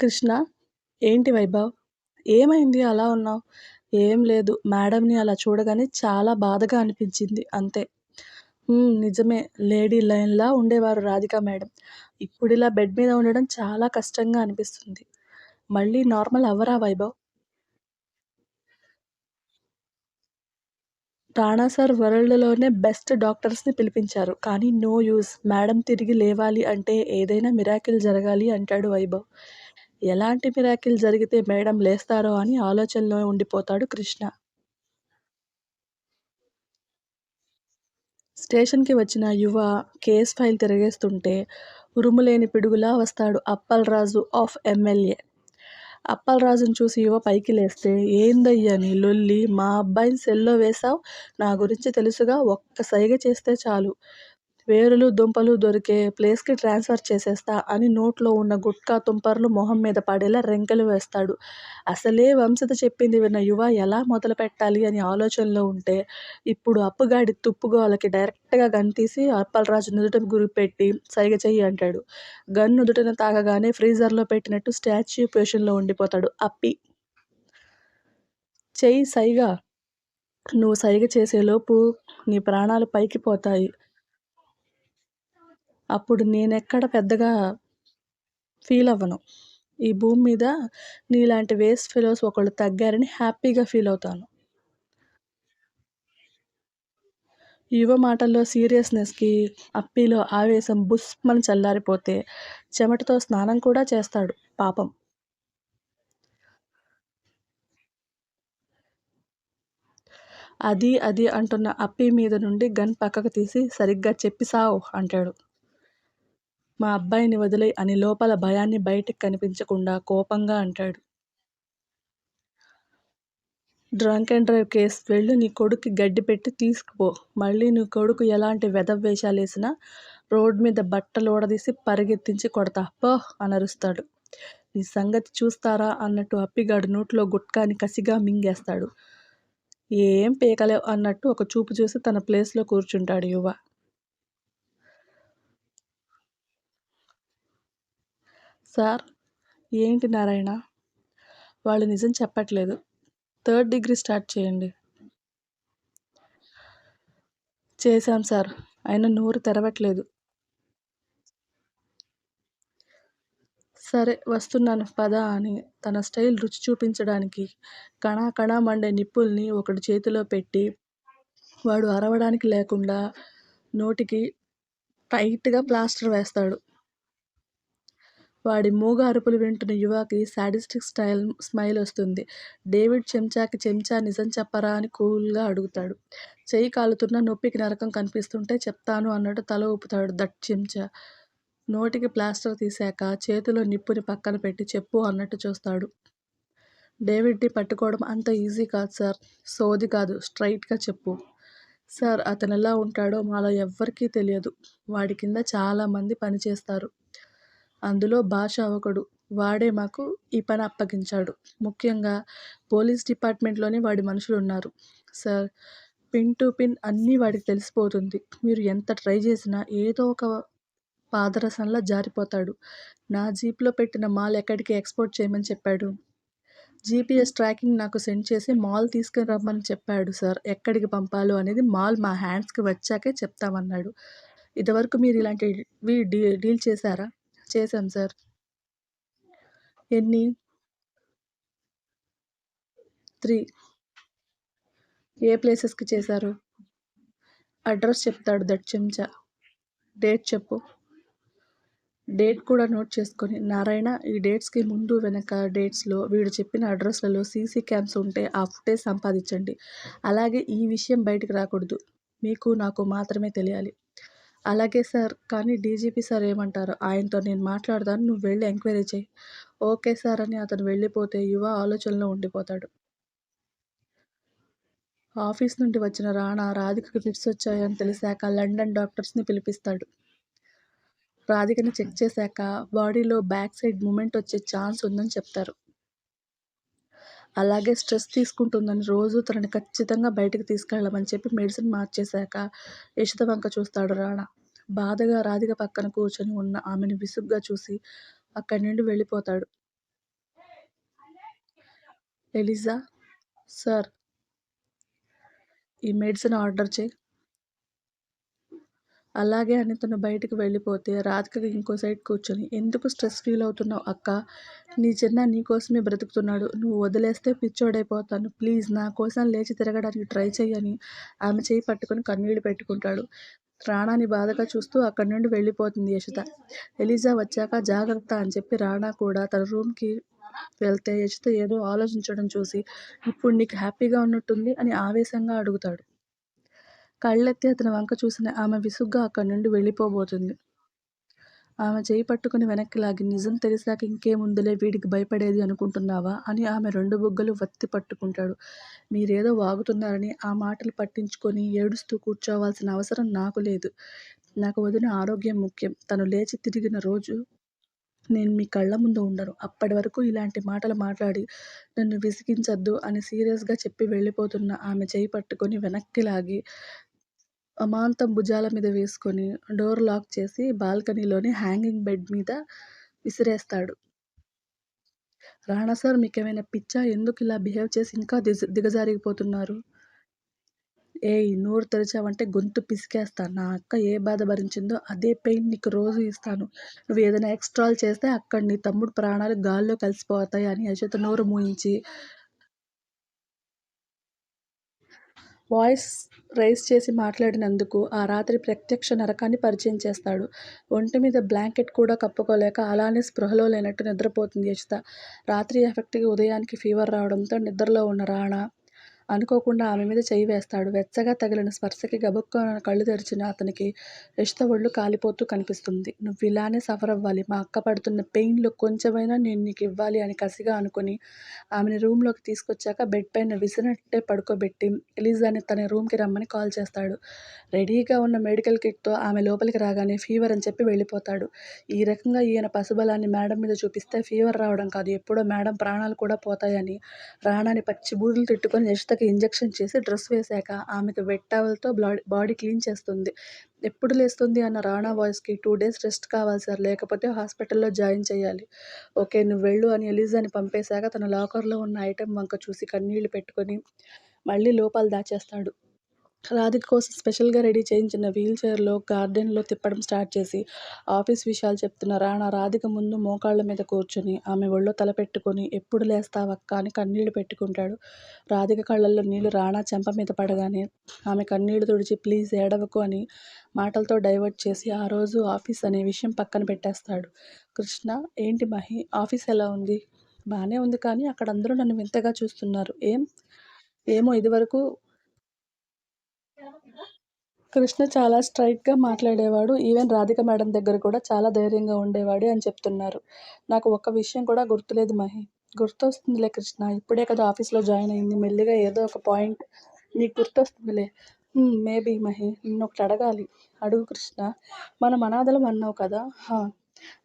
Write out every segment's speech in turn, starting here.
కృష్ణ ఏంటి వైభవ్? ఏమైంది? అలా ఉన్నావు? ఏం లేదు. మేడంని అలా చూడగానే చాలా బాధగా అనిపించింది. అంతే. నిజమే. లేడీ లైన్లా ఉండేవారు రాధిక మేడం. ఇప్పుడు ఇలా బెడ్ మీద ఉండడం చాలా కష్టంగా అనిపిస్తుంది. మళ్ళీ నార్మల్ అవ్వరా వైభవ్? రాణా సార్ వరల్డ్లోనే బెస్ట్ డాక్టర్స్ని పిలిపించారు. కానీ నో యూస్ మేడం తిరిగి లేవాలి అంటే ఏదైనా మిరాకిల్ జరగాలి అంటాడు వైభవ్. ఎలాంటి మిరాకిల్ జరిగితే మేడం లేస్తారో అని ఆలోచనలో ఉండిపోతాడు కృష్ణ. స్టేషన్కి వచ్చిన యువ కేస్ ఫైల్ తిరగేస్తుంటే ఉరుములేని పిడుగులా వస్తాడు అప్పల్రాజు ఆఫ్ ఎమ్మెల్యే. అప్పలరాజుని చూసి యువ పైకి లేస్తే ఏందయ్యా నీ లొల్లి? మా అబ్బాయిని సెల్లో వేశావు? నా గురించి తెలుసుగా? ఒక్క సైగ చేస్తే చాలు. వేరులు దుంపలు దొరికే ప్లేస్కి ట్రాన్స్ఫర్ చేసేస్తా అని నోట్లో ఉన్న గుట్కా తుంపర్లు మొహం మీద పడేలా రెంకెలు వేస్తాడు. అసలే వంశత చెప్పింది విన్న యువ ఎలా మొదలు పెట్టాలి? అని ఆలోచనలో ఉంటే ఇప్పుడు అప్పుగాడి తుప్పుగోలకి డైరెక్ట్గా గన్ తీసి అప్పలరాజు నుదుట గురిపెట్టి సైగ చెయ్యి అంటాడు. గన్ నుదుటన తాగగానే ఫ్రీజర్లో పెట్టినట్టు స్టాచ్యూ పొజిషన్లో ఉండిపోతాడు. అప్పి. చెయ్యి సైగా నువ్వు సైగ చేసేలోపు నీ ప్రాణాలు పైకి పోతాయి. అప్పుడు నేనెక్కడ పెద్దగా ఫీల్ అవ్వను. ఈ భూమి మీద నీలాంటి వేస్ట్ ఫెలోస్ ఒకళ్ళు తగ్గారని హ్యాపీగా ఫీల్ అవుతాను. యువ మాటల్లో సీరియస్నెస్కి అప్పిలో ఆవేశం బుస్మని చల్లారిపోతే చెమటతో స్నానం కూడా చేస్తాడు పాపం. అది అది అంటున్న అప్పి మీద నుండి గన్ పక్కకు తీసి సరిగ్గా చెప్పి సావు అంటాడు. మా అబ్బాయిని వదిలే అని లోపల భయాన్ని బయటికి కనిపించకుండా కోపంగా అంటాడు. డ్రంక్ అండ్ డ్రైవ్ కేసు వెళ్ళి నీ కొడుకు గడ్డి పెట్టి తీసుకుపో. మళ్ళీ నీ కొడుకు ఎలాంటి వెధవ వేషాలు వేసినా రోడ్ మీద బట్టలు ఊడదీసి పరిగెత్తించి కొడతా. పో అనరుస్తాడు. నీ సంగతి చూస్తారా అన్నట్టు అప్పిగాడు నోట్లో గుట్కాని కసిగా మింగేస్తాడు. ఏం పీకలేవు అన్నట్టు ఒక చూపు చూసి తన ప్లేస్లో కూర్చుంటాడు యువ. సార్ ఏంటి నారాయణ? వాళ్ళు నిజం చెప్పట్లేదు. థర్డ్ డిగ్రీ స్టార్ట్ చేయండి. చేశాం సార్. ఆయన నోరు తెరవట్లేదు. సరే వస్తున్నాను. పద అని తన స్టైల్ రుచి చూపించడానికి కణా కణా మండే నిప్పుల్ని ఒకటి చేతిలో పెట్టి వాడు అరవడానికి లేకుండా నోటికి టైట్గా ప్లాస్టర్ వేస్తాడు. వాడి మూగ అరుపులు వింటున్న యువకి సాడిస్టిక్ స్టైల్ స్మైల్ వస్తుంది. డేవిడ్ చెంచాకి చెంచా నిజం చెప్పరా అని కూల్గా అడుగుతాడు. చెయ్యి కాలుతున్న నొప్పికి నరకం కనిపిస్తుంటే చెప్తాను అన్నట్టు తల ఊపుతాడు దట్ చెంచా. నోటికి ప్లాస్టర్ తీశాక చేతిలో నిప్పుని పక్కన పెట్టి చెప్పు అన్నట్టు చూస్తాడు. డేవిడ్ని పట్టుకోవడం అంత ఈజీ కాదు సార్. సోది కాదు స్ట్రైట్గా చెప్పు. సార్ అతను ఎలా ఉంటాడో మాలో ఎవ్వరికీ తెలియదు. వాడి కింద చాలామంది పనిచేస్తారు. అందులో భాష ఒకడు. వాడే మాకు ఈ పని అప్పగించాడు. ముఖ్యంగా పోలీస్ డిపార్ట్మెంట్లోనే వాడి మనుషులు ఉన్నారు సార్ పిన్ టు పిన్ అన్నీ వాడికి తెలిసిపోతుంది. మీరు ఎంత ట్రై చేసినా ఏదో ఒక పాదరసంలా జారిపోతాడు. నా జీప్లో పెట్టిన మాల్ ఎక్కడికి ఎక్స్పోర్ట్ చేయమని చెప్పాడు. జీపీఎస్ ట్రాకింగ్ నాకు సెండ్ చేసి మాల్ తీసుకుని రమ్మని చెప్పాడు సార్. ఎక్కడికి పంపాలో అనేది మాల్ మా హ్యాండ్స్కి వచ్చాకే చెప్తామన్నాడు. ఇదివరకు మీరు ఇలాంటివి డీ డీల్ చేశారా? చేశాం సార్. ఎన్ని? త్రీ. ఏ ప్లేసెస్కి చేశారు? అడ్రస్ చెప్తాడు దట్ చెంచా. డేట్ చెప్పు. డేట్ కూడా నోట్ చేసుకొని నారాయణ ఈ డేట్స్కి ముందు వెనక డేట్స్లో వీడు చెప్పిన అడ్రస్లలో సీసీ క్యామ్స్ ఉంటే ఆ ఫుటేజ్ సంపాదించండి. అలాగే ఈ విషయం బయటకు రాకూడదు. మీకు నాకు మాత్రమే తెలియాలి. అలాగే సార్ కానీ డీజీపీ సార్ ఏమంటారు? ఆయనతో నేను మాట్లాడతాను నువ్వు వెళ్ళి ఎంక్వైరీ చేయి ఓకే సార్ అని అతను వెళ్ళిపోతే యువ ఆలోచనలో ఉండిపోతాడు. ఆఫీస్ నుండి వచ్చిన రాణా రాధికకు ఫిట్స్ వచ్చాయని తెలిసాక లండన్ డాక్టర్స్ని పిలిపిస్తాడు. రాధికని చెక్ చేశాక బాడీలో బ్యాక్ సైడ్ మూమెంట్ వచ్చే ఛాన్స్ ఉందని చెప్తారు. అలాగే స్ట్రెస్ తీసుకుంటుందని రోజు తనని ఖచ్చితంగా బయటకు తీసుకెళ్ళమని చెప్పి మెడిసిన్ మార్చేశాక యశిత వంక చూస్తాడు రాణా. బాధగా రాధిక పక్కన కూర్చొని ఉన్న ఆమెను విసుగ్గా చూసి అక్కడి నుండి వెళ్ళిపోతాడు. ఎలిజా సార్ ఈ మెడిసిన్ ఆర్డర్ చేయి. అలాగే అని తను బయటికి వెళ్ళిపోతే రాధికకి ఇంకో సైడ్ కూర్చొని ఎందుకు స్ట్రెస్ ఫీల్ అవుతున్నావు అక్క? నీ చిన్న నీ కోసమే బ్రతుకుతున్నాడు. నువ్వు వదిలేస్తే పిచ్చోడైపోతాను. ప్లీజ్ నా కోసం లేచి తిరగడానికి ట్రై చేయని ఆమె చేయి పట్టుకొని కన్నీళ్ళు పెట్టుకుంటాడు. రాణాని బాధగా చూస్తూ అక్కడి నుండి వెళ్ళిపోతుంది యశిత ఎలిజా వచ్చాక జాగ్రత్త అని చెప్పి రాణా కూడా తన రూమ్కి వెళ్తే యశిత ఏదో ఆలోచించడం చూసి ఇప్పుడు నీకు హ్యాపీగా ఉన్నట్టుంది అని ఆవేశంగా అడుగుతాడు. కళ్ళెత్తి అతని వంక చూసిన ఆమె విసుగ్గా అక్కడి నుండి వెళ్ళిపోబోతుంది. ఆమె చేయి పట్టుకుని వెనక్కి లాగి నిజం తెలిసాక ఇంకేముందులే వీడికి భయపడేది అనుకుంటున్నావా? అని ఆమె రెండు బుగ్గలు వత్తి పట్టుకుంటాడు. మీరేదో వాగుతున్నారని ఆ మాటలు పట్టించుకొని ఏడుస్తూ కూర్చోవాల్సిన అవసరం నాకు లేదు. నాకు వదిన ఆరోగ్యం ముఖ్యం. తను లేచి తిరిగిన రోజు నేను మీ కళ్ళ ముందు ఉండను. అప్పటి వరకు ఇలాంటి మాటలు మాట్లాడి నన్ను విసిగించద్దు అని సీరియస్గా చెప్పి వెళ్ళిపోతున్న ఆమె చేయి పట్టుకొని వెనక్కి లాగి అమాంతం భుజాల మీద వేసుకొని డోర్ లాక్ చేసి బాల్కనీలోని హ్యాంగింగ్ బెడ్ మీద విసిరేస్తాడు. రాణా సార్ మీకు ఏమైనా పిచ్చా? ఎందుకు ఇలా బిహేవ్ చేసి ఇంకా దిగ దిగజారిపోతున్నారు ఏయ్ నోరు తెరిచావంటే గొంతు పిసికేస్తాను నా అక్క ఏ బాధ భరించిందో అదే పెయిన్ నీకు రోజు ఇస్తాను. నువ్వు ఏదైనా ఎక్స్ట్రాల్ చేస్తే అక్కడ నీ తమ్ముడు ప్రాణాలు గాల్లో కలిసిపోతాయి అని యశోత నోరు మూయించి వాయిస్ రైజ్ చేసి మాట్లాడినందుకు ఆ రాత్రి ప్రత్యక్ష నరకాన్ని పరిచయం చేస్తాడు. ఒంటి మీద బ్లాంకెట్ కూడా కప్పుకోలేక అలానే స్పృహలో లేనట్టు నిద్రపోతుంది యచిత రాత్రి ఎఫెక్ట్కి ఉదయానికి ఫీవర్ రావడంతో నిద్రలో ఉన్న రాణా అనుకోకుండా ఆమె మీద చేయి వేస్తాడు. వెచ్చగా తగిలిన స్పర్శకి గబుక్కున కళ్ళు తెరిచిన అతనికి యశిత ఒళ్ళు కాలిపోతూ కనిపిస్తుంది. నువ్వు ఇలానే సఫర్ అవ్వాలి. మా అక్క పడుతున్న పెయిన్లో కొంచెమైనా నేను నీకు ఇవ్వాలి అని కసిగా అనుకుని ఆమెని రూమ్లోకి తీసుకొచ్చాక బెడ్ పైన విసినట్టే పడుకోబెట్టి ఎలిజాని తన రూమ్కి రమ్మని కాల్ చేస్తాడు. రెడీగా ఉన్న మెడికల్ కిట్తో ఆమె లోపలికి రాగానే ఫీవర్ అని చెప్పి వెళ్ళిపోతాడు. ఈ రకంగా ఈయన పసుబలాన్ని మేడం మీద చూపిస్తే ఫీవర్ రావడం కాదు. ఎప్పుడో మేడం ప్రాణాలు కూడా పోతాయని రాణాని పచ్చి బూరులు తిట్టుకొని యశిత భర్తకి ఇంజెక్షన్ చేసి డ్రెస్ వేశాక ఆమెకు వెట్ టవల్తో బాడీ క్లీన్ చేస్తుంది. ఎప్పుడు లేస్తుంది అన్న రాణా వాయిస్కి టూ డేస్ రెస్ట్ కావాలి సార్ లేకపోతే హాస్పిటల్లో జాయిన్ చేయాలి. ఓకే నువ్వు వెళ్ళు అని ఎలిజాని పంపేశాక తన లాకర్లో ఉన్న ఐటెం వంక చూసి కన్నీళ్ళు పెట్టుకొని మళ్ళీ లోపల దాచేస్తాడు. రాధిక కోసం స్పెషల్గా రెడీ చేయించిన వీల్ చైర్లో గార్డెన్లో తిప్పడం స్టార్ట్ చేసి ఆఫీస్ విషయాలు చెప్తున్న రాణా రాధిక ముందు మోకాళ్ళ మీద కూర్చొని ఆమె ఒళ్ళో తల పెట్టుకొని ఎప్పుడు లేస్తావక్క అని కన్నీళ్ళు పెట్టుకుంటాడు. రాధిక కళ్ళల్లో నీళ్ళు రాణా చెంప మీద పడగానే ఆమె కన్నీళ్ళు తుడిచి ప్లీజ్ ఏడవకు అని మాటలతో డైవర్ట్ చేసి ఆ రోజు ఆఫీస్ అనే విషయం పక్కన పెట్టేస్తాడు. కృష్ణ ఏంటి మహి? ఆఫీస్ ఎలా ఉంది? బాగానే ఉంది కానీ అక్కడ అందరూ నన్ను వింతగా చూస్తున్నారు. ఏం? ఏమో ఇదివరకు కృష్ణ చాలా స్ట్రైట్గా మాట్లాడేవాడు. ఈవెన్ రాధిక మేడం దగ్గర కూడా చాలా ధైర్యంగా ఉండేవాడు అని చెప్తున్నారు. నాకు ఒక్క విషయం కూడా గుర్తులేదు మహి. గుర్తొస్తుందిలే కృష్ణ. ఇప్పుడే కదా ఆఫీస్లో జాయిన్ అయింది. మెల్లిగా ఏదో ఒక పాయింట్ నీకు గుర్తొస్తుందిలే. మేబీ మహి. నిన్ను ఒకటి అడగాలి. అడుగు కృష్ణ. మనం అనాథలం అన్నావు కదా?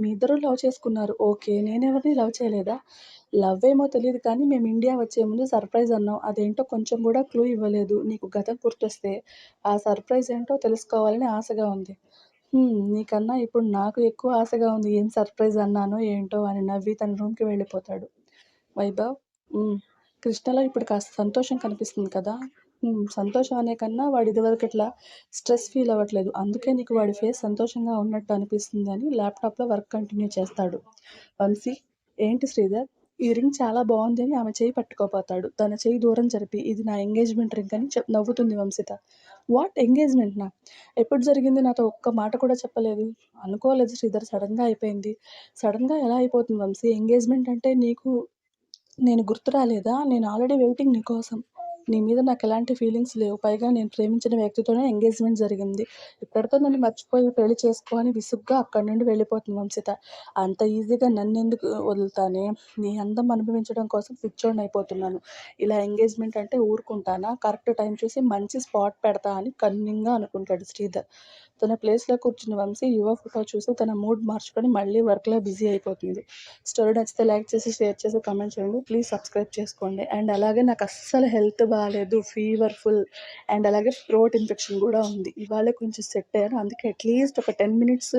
మీ ఇద్దరు లవ్ చేసుకున్నారు. ఓకే. నేనెవరిని లవ్ చేయలేదా? లవ్ ఏమో తెలియదు కానీ మేము ఇండియా వచ్చే ముందు సర్ప్రైజ్ అన్నాం. అదేంటో కొంచెం కూడా క్లూ ఇవ్వలేదు. నీకు గతం గుర్తొస్తే ఆ సర్ప్రైజ్ ఏంటో తెలుసుకోవాలని ఆశగా ఉంది. నీకన్నా ఇప్పుడు నాకు ఎక్కువ ఆశగా ఉంది. ఏం సర్ప్రైజ్ అన్నానో ఏంటో అని నవ్వి తన రూమ్కి వెళ్ళిపోతాడు. వైభవ్ కృష్ణలో ఇప్పుడు కాస్త సంతోషం కనిపిస్తుంది కదా? సంతోషం అనే కన్నా వాడు ఇదివరకు ఇట్లా స్ట్రెస్ ఫీల్ అవ్వట్లేదు. అందుకే నీకు వాడి ఫేస్ సంతోషంగా ఉన్నట్టు అనిపిస్తుంది అని ల్యాప్టాప్లో వర్క్ కంటిన్యూ చేస్తాడు. వంశీ ఏంటి శ్రీధర్? ఈ రింగ్ చాలా బాగుంది అని ఆమె చేయి పట్టుకోపోతాడు. తన చేయి దూరం జరిపి ఇది నా ఎంగేజ్మెంట్ రింగ్ అని చెప్ నవ్వుతుంది వంశిత. వాట్? ఎంగేజ్మెంట్ నా ఎప్పుడు జరిగింది నాతో ఒక్క మాట కూడా చెప్పలేదు. అనుకోలేదు శ్రీధర్ సడన్గా అయిపోయింది. సడన్గా ఎలా అయిపోతుంది వంశీ? ఎంగేజ్మెంట్ అంటే నీకు నేను గుర్తు రాలేదా? నేను ఆల్రెడీ వెయిటింగ్ నీ కోసం. నీ మీద నాకు ఎలాంటి ఫీలింగ్స్ లేవు. పైగా నేను ప్రేమించిన వ్యక్తితోనే ఎంగేజ్మెంట్ జరిగింది. ఇక్కడితో నన్ను మర్చిపోయి పెళ్ళి చేసుకో అని విసుగ్గా అక్కడి నుండి వెళ్ళిపోతుంది వంశిత. అంత ఈజీగా నన్ను ఎందుకు వదులుతానే? నీ అందం అనుభవించడం కోసం పిచ్చోడిని అయిపోతున్నాను. ఇలా ఎంగేజ్మెంట్ అంటే ఊరుకుంటానా? కరెక్ట్ టైం చూసి మంచి స్పాట్ పెడతా అని కన్నింగ్గా అనుకుంటాడు శ్రీధర్. తన ప్లేస్లో కూర్చున్న వంశీ యువ ఫోటో చూసి తన మూడ్ మార్చుకొని మళ్ళీ వర్క్లో బిజీ అయిపోతుంది. స్టోరీ నచ్చితే లైక్ చేసి షేర్ చేసి కామెంట్ చేయండి. ప్లీజ్ సబ్స్క్రైబ్ చేసుకోండి. అండ్ అలాగే నాకు అస్సలు హెల్త్ బాగాలేదు ఫీవర్ ఫుల్ అండ్ అలాగే థ్రోట్ ఇన్ఫెక్షన్ కూడా ఉంది. ఇవాళ కొంచెం సెట్ అయ్యాను. అందుకే అట్లీస్ట్ ఒక టెన్ మినిట్స్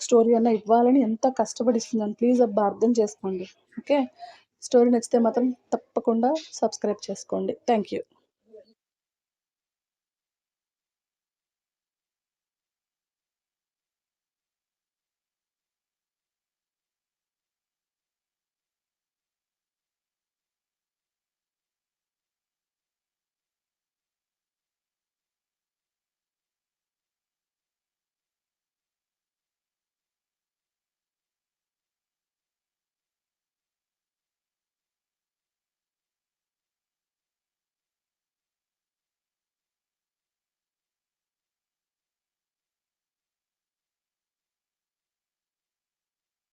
స్టోరీ అన్న ఇవ్వాలని ఎంత కష్టపడిస్తున్నాను. ప్లీజ్ అబ్బా అర్థం చేసుకోండి. ఓకే స్టోరీ నచ్చితే మాత్రం తప్పకుండా సబ్స్క్రైబ్ చేసుకోండి. Thank you